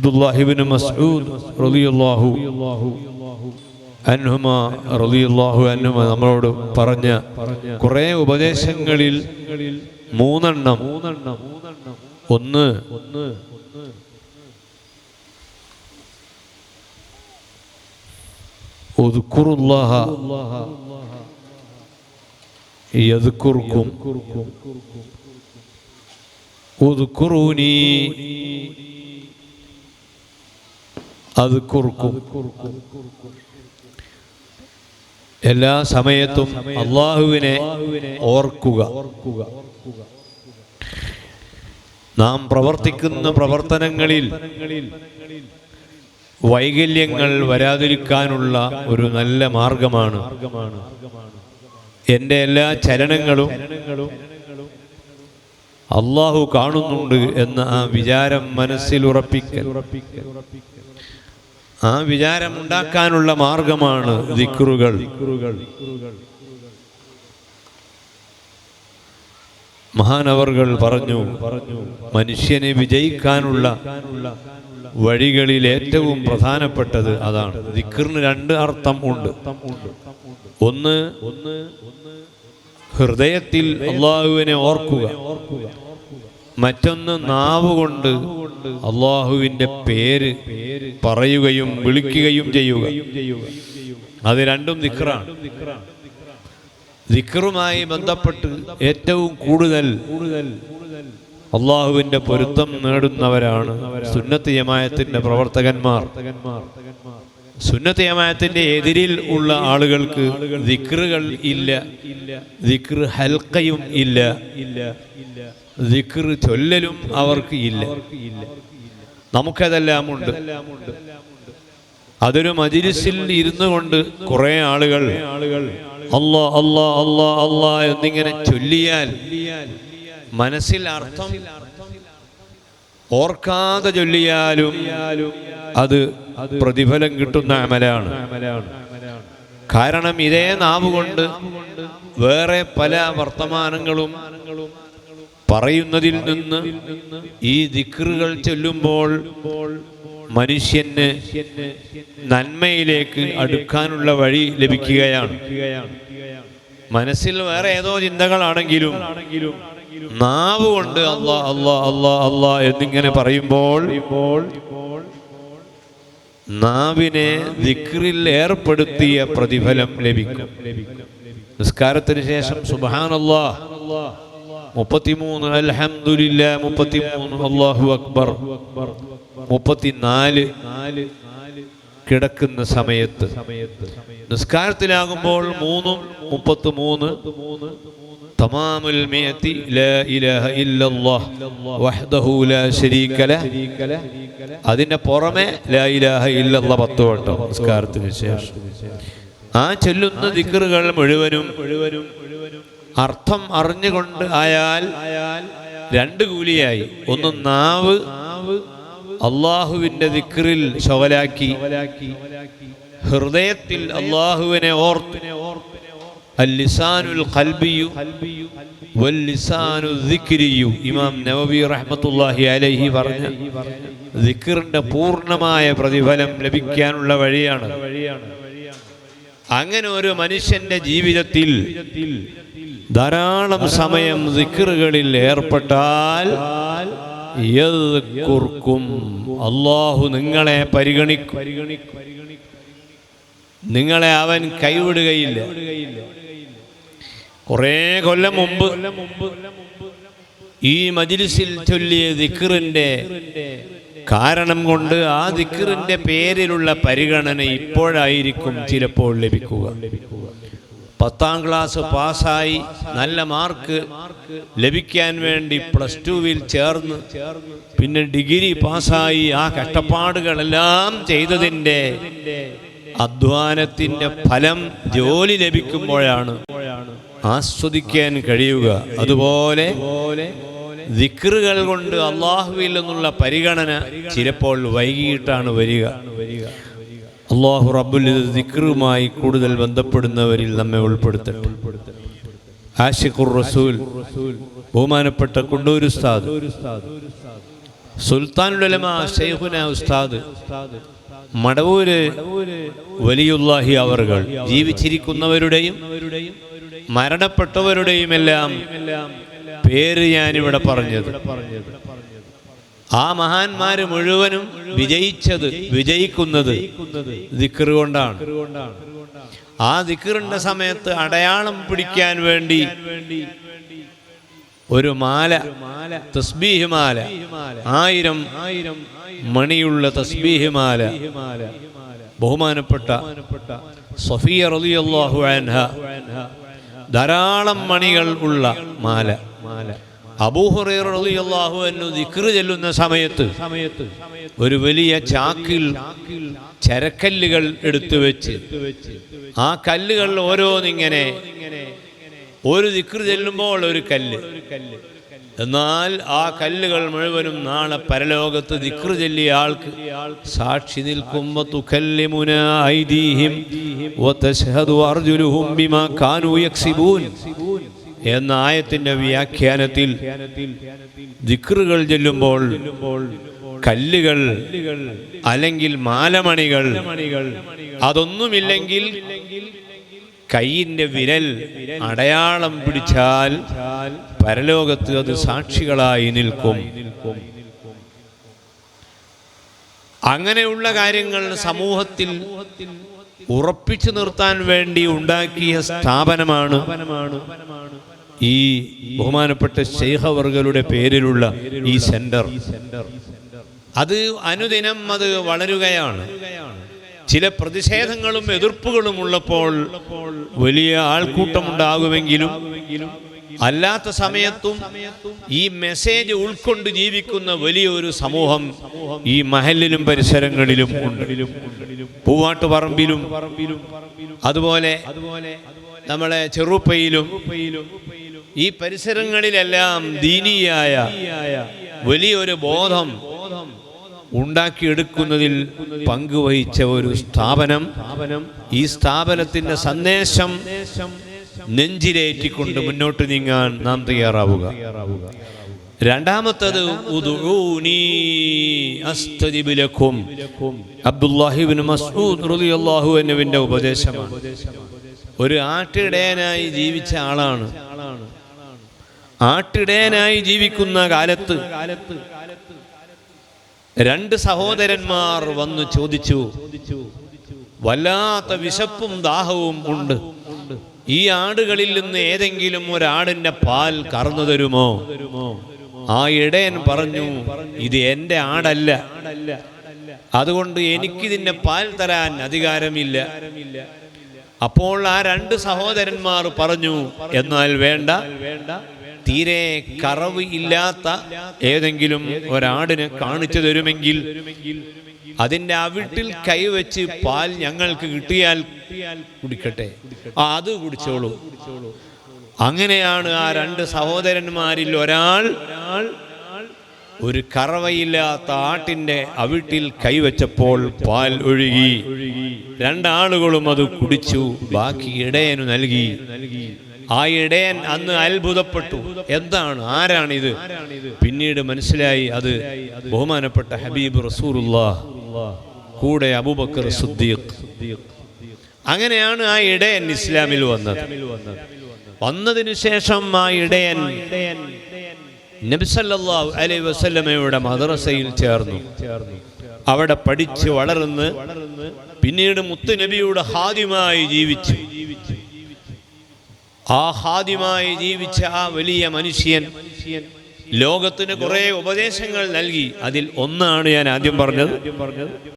അബ്ദുല്ലാഹിബിൻ മസ്ഊദ് റളിയല്ലാഹു അൻഹുമ റളിയല്ലാഹു അൻഹുമ നമ്മളോട് പറഞ്ഞ കുറേ ഉപദേശങ്ങളിൽ മൂന്നെണ്ണം. ഒന്ന് ഒന്ന് ഉദ്കുറുല്ലാഹ യദ്കുർക്കും. ഉദ്കുറൂനി കുറുക്കും. എല്ലാ സമയത്തും അള്ളാഹുവിനെ ഓർക്കുക. നാം പ്രവർത്തിക്കുന്ന പ്രവർത്തനങ്ങളിൽ വൈകല്യങ്ങൾ വരാതിരിക്കാനുള്ള ഒരു നല്ല മാർഗമാണ്. എന്റെ എല്ലാ ചലനങ്ങളും അള്ളാഹു കാണുന്നുണ്ട് എന്ന ആ വിചാരം മനസ്സിൽ ഉറപ്പിക്കൽ. ആ വിചാരം ഉണ്ടാക്കാനുള്ള മാർഗമാണ് ദിക്റുകൾ. മഹാനവർകൾ പറഞ്ഞു മനുഷ്യനെ വിജയിക്കാനുള്ള വഴികളിൽ ഏറ്റവും പ്രധാനപ്പെട്ടത് അതാണ്. ദിക്റിന് രണ്ട് അർത്ഥം ഉണ്ട്. ഒന്ന് ഒന്ന് ഹൃദയത്തിൽ അള്ളാഹുവിനെ ഓർക്കുക. മറ്റൊന്ന് നാവ് കൊണ്ട് അള്ളാഹുവിന്റെ പേര് പറയുകയും വിളിക്കുകയും ചെയ്യുക. അത് രണ്ടും ദിക്റാണ്. ദിക്റുമായി ബന്ധപ്പെട്ട് ഏറ്റവും കൂടുതൽ അള്ളാഹുവിന്റെ പൊരുത്തം നേടുന്നവരാണ് സുന്നത്ത് പ്രവർത്തകന്മാർ. സുന്നത്ത് ജമായത്തിന്റെ എതിരിൽ ഉള്ള ആളുകൾക്ക് ദിക്റുകൾ ഇല്ല. ദിക്ർ ഹൽക്കയും ഇല്ല. ദിക്ർ ചൊല്ലലും അവർക്ക് ഇല്ല. നമുക്കതെല്ലാം ഉണ്ട്. അതൊരു മജിലിസിൽ ഇരുന്നു കൊണ്ട് കുറെ ആളുകൾ അല്ലാ അല്ലാ അല്ലാ അല്ലാ എന്നിങ്ങനെ ചൊല്ലിയാൽ മനസ്സിൽ അർത്ഥം ഓർക്കാതെ ചൊല്ലിയാലും അത് പ്രതിഫലം കിട്ടുന്ന അമലാണ്. കാരണം ഇതേ നാവ് കൊണ്ട് വേറെ പല വർത്തമാനങ്ങളും പറയുന്നതിൽ നിന്ന് ഈ ദിക്റുകൾ ചൊല്ലുമ്പോൾ മനുഷ്യന് നന്മയിലേക്ക് അടുക്കാനുള്ള വഴി ലഭിക്കുകയാണ്. മനസ്സിൽ വേറെ ഏതോ ചിന്തകളാണെങ്കിലും നാവ് കൊണ്ട് അള്ളാ അള്ളാ അള്ളാ അള്ളാ എന്നിങ്ങനെ പറയുമ്പോൾ നാവിനെ ദിക്റിൽ ഏർപ്പെടുത്തിയ പ്രതിഫലം ലഭിക്കും. നിസ്കാരത്തിന് ശേഷം സുബാനല്ലാ മുപ്പത്തിമൂന്ന് മുപ്പത്തിമൂന്ന് അള്ളാഹു അക്ബർ. മുപ്പത്തിനാല് കിടക്കുന്ന സമയത്ത്. നിസ്കാരത്തിലാകുമ്പോൾ മൂന്നും മുപ്പത്തി മൂന്ന് തമാമുൽ മിയത്തി ലാ ഇലാഹ ഇല്ലല്ലാഹ് വഹ്ദഹു ലാ شريك له അതിന്റെ പുറമെ ലാ ഇലാഹ ഇല്ലല്ലാഹ് പത്ത് വട്ടം നിസ്കാരത്തിന് ശേഷം. ആ ചൊല്ലുന്ന ദിക്റുകൾ മുഴുവനും അർത്ഥം അറിഞ്ഞുകൊണ്ട് ആയാൽ രണ്ട് കൂലിയായി. ഒന്ന് നാവ് അള്ളാഹുവിന്റെ ദിക്റിൽ ശവലാക്കി. ഹൃദയത്തിൽ അള്ളാഹുവിനെ ഓർത്തിനെ അല്ലിസാനുൽ ഖൽബിയു ഇമാം അലൈഹി പറഞ്ഞ ദിക്റിന്റെ പൂർണമായ പ്രതിഫലം ലഭിക്കാനുള്ള വഴിയാണ്. അങ്ങനെ ഒരു മനുഷ്യന്റെ ജീവിതത്തിൽ ധാരാളം സമയം ദിക്റുകളിൽ ഏർപ്പെട്ടാൽ അള്ളാഹു നിങ്ങളെ പരിഗണിക്കും. നിങ്ങളെ അവൻ കൈവിടുകയില്ല. കുറേ കൊല്ലം മുമ്പ് ഈ മജിലിസിൽ ചൊല്ലിയ ദിക്കറിന്റെ കാരണം കൊണ്ട് ആ ദിക്കറിന്റെ പേരിലുള്ള പരിഗണന ഇപ്പോഴായിരിക്കും ചിലപ്പോൾ ലഭിക്കുക. പത്താം ക്ലാസ് പാസ്സായി നല്ല മാർക്ക് ലഭിക്കാൻ വേണ്ടി പ്ലസ് ടുവിൽ ചേർന്ന് പിന്നെ ഡിഗ്രി പാസ്സായി ആ കഷ്ടപ്പാടുകളെല്ലാം ചെയ്തതിന്റെ അധ്വാനത്തിന്റെ ഫലം ജോലി ലഭിക്കുമ്പോഴാണ്. ആസ്വദിക്കാൻ കഴിയുക. അതുപോലെ ദിക്റുകൾ കൊണ്ട് അള്ളാഹുവിൽ നിന്നുള്ള പരിഗണന ചിലപ്പോൾ വൈകിട്ടാണ് വരിക. അള്ളാഹു റബ്ബുൽ ദിക്റുമായി കൂടുതൽ ബന്ധപ്പെടുന്നവരിൽ നമ്മെ ഉൾപ്പെടുത്തട്ടെ. ആഷിഖുർ റസൂൽ ബഹുമാനപ്പെട്ട കൊണ്ടൂർ ഉസ്താദ് സുൽത്താനുലമ ഷെയ്ഖുന ഉസ്താദ് മടവൂര് വലിയുല്ലാഹി അവർ ജീവിച്ചിരിക്കുന്നവരുടെയും മരണപ്പെട്ടവരുടെയും എല്ലാം പേര് ഞാനിവിടെ പറഞ്ഞത്. ആ മഹാന്മാര് മുഴുവനും വിജയിച്ചത് വിജയിക്കുന്നത് ദിക്കറ് കൊണ്ടാണ്. ആ ദിക്കറിന്റെ സമയത്ത് അടയാളം പിടിക്കാൻ വേണ്ടി ഒരു മാല തസ്ബീഹ് മാല ആയിരം മണിയുള്ള തസ്ബീഹ് മാല ബഹുമാനപ്പെട്ട സഫിയ റളിയല്ലാഹു അൻഹ ധാരാളം മണികൾ ഉള്ള മാല. മാല ചെല്ലുന്ന സമയത്ത് സമയത്ത് ഒരു വലിയ ചാക്കിൽ ചരക്കല്ലുകൾ എടുത്തു വെച്ച് ആ കല്ലുകൾ ഓരോന്നിങ്ങനെ ഒരു ദിക്റ് ചെല്ലുമ്പോൾ ഒരു കല്ല്. എന്നാൽ ആ കല്ലുകൾ മുഴുവനും നാളെ പരലോകത്ത് ദിക്റ് ചൊല്ലിയ ആൾക്ക് സാക്ഷി നിൽക്കുമ്പോൾ എന്ന ആയത്തിന്റെ വ്യാഖ്യാനത്തിൽ ദിക്റുകൾ ചെല്ലുമ്പോൾ കല്ലുകൾ അല്ലെങ്കിൽ മാലമണികൾ അതൊന്നുമില്ലെങ്കിൽ കൈയിന്റെ വിരൽ അടയാളം പിടിച്ചാൽ പരലോകത്ത് അത് സാക്ഷികളായി നിൽക്കും. അങ്ങനെയുള്ള കാര്യങ്ങൾ സമൂഹത്തിൽ ഉറപ്പിച്ചു നിർത്താൻ വേണ്ടി ഉണ്ടാക്കിയ സ്ഥാപനമാണ് ഈ ബഹുമാനപ്പെട്ട ശൈഖവർഗരുടെ പേരിലുള്ള ഈ സെന്റർ. അത് അനുദിനം അത് വളരുകയാണ്. ചില പ്രതിഷേധങ്ങളും എതിർപ്പുകളും ഉള്ളപ്പോൾ വലിയ ആൾക്കൂട്ടമുണ്ടാകുമെങ്കിലും അല്ലാത്ത സമയത്തും ഈ മെസ്സേജ് ഉൾക്കൊണ്ട് ജീവിക്കുന്ന വലിയൊരു സമൂഹം ഈ മഹലിലും പരിസരങ്ങളിലും ഉണ്ട്. പൂവാട്ടുപറമ്പിലും അതുപോലെ നമ്മളെ ചെറുപ്പയിലും ഈ പരിസരങ്ങളിലെല്ലാം ദീനീയായ വലിയൊരു ബോധം ഉണ്ടാക്കിയെടുക്കുന്നതിൽ പങ്കുവഹിച്ച ഒരു സ്ഥാപനം ഈ സ്ഥാപനത്തിന്റെ സന്ദേശം നെഞ്ചിലേറ്റിക്കൊണ്ട് മുന്നോട്ട് നീങ്ങാൻ നാം തയ്യാറാവുക. രണ്ടാമത്തത് അബ്ദുല്ലാഹിബിൻ മസ്ഊദ് റളിയല്ലാഹു അൻഹുവിന്റെ ഉപദേശമാണ്. ഒരു ആട്ടിടയനായി ജീവിച്ച ആളാണ്. ആട്ടിടയനായി ജീവിക്കുന്ന കാലത്ത് രണ്ട് സഹോദരന്മാർ വന്നു ചോദിച്ചു വല്ലാത്ത വിശപ്പും ദാഹവും ഉണ്ട്. ഈ ആടുകളിൽ നിന്ന് ഏതെങ്കിലും ഒരാടിന്റെ പാൽ കറന്നു തരുമോ? ആ ഇടയൻ പറഞ്ഞു ഇത് എന്റെ ആടല്ല. അതുകൊണ്ട് എനിക്കിതിന്റെ പാൽ തരാൻ അധികാരമില്ല. അപ്പോൾ ആ രണ്ട് സഹോദരന്മാർ പറഞ്ഞു എന്നാൽ വേണ്ട തീരെ കറവ് ഇല്ലാത്ത ഏതെങ്കിലും ഒരാടിനെ കാണിച്ചു തരുമെങ്കിൽ അതിന്റെ അവിട്ടിൽ കൈവച്ച് പാൽ ഞങ്ങൾക്ക് കിട്ടിയാൽ കുടിക്കട്ടെ. ആ അത് കുടിച്ചോളൂ. അങ്ങനെയാണ് ആ രണ്ട് സഹോദരന്മാരിൽ ഒരാൾ ഒരു കറവയില്ലാത്ത ആട്ടിന്റെ അവിട്ടിൽ കൈവച്ചപ്പോൾ പാൽ ഒഴുകി. രണ്ടാളുകളും അത് കുടിച്ചു ബാക്കി ഇടയനു നൽകി. ആ ഇടയൻ അന്ന് അത്ഭുതപ്പെട്ടു. എന്താണ്? ആരാണിത്? പിന്നീട് മനസ്സിലായി അത് ബഹുമാനപ്പെട്ട ഹബീബ് റസൂറുല്ലാ കൂടെ അബൂബക്കർ സുദ്ദീഖ്. അങ്ങനെയാണ് ആ ഇടയൻ ഇസ്ലാമിൽ വന്നത്. വന്നതിനു ശേഷം ആ ഇടയൻ നബിസല്ലാഹു അലൈ വസല്ലമയുടെ മദ്രസയിൽ ചേർന്നു. അവിടെ പഠിച്ച് വളർന്ന് പിന്നീട് മുത്തുനബിയുടെ ഹാദ്യമായി ജീവിച്ചു. ആ ഹാദിമായി ജീവിച്ച ആ വലിയ മനുഷ്യൻ ലോകത്തിന് കുറേ ഉപദേശങ്ങൾ നൽകി. അതിൽ ഒന്നാണ് ഞാൻ ആദ്യം പറഞ്ഞത്.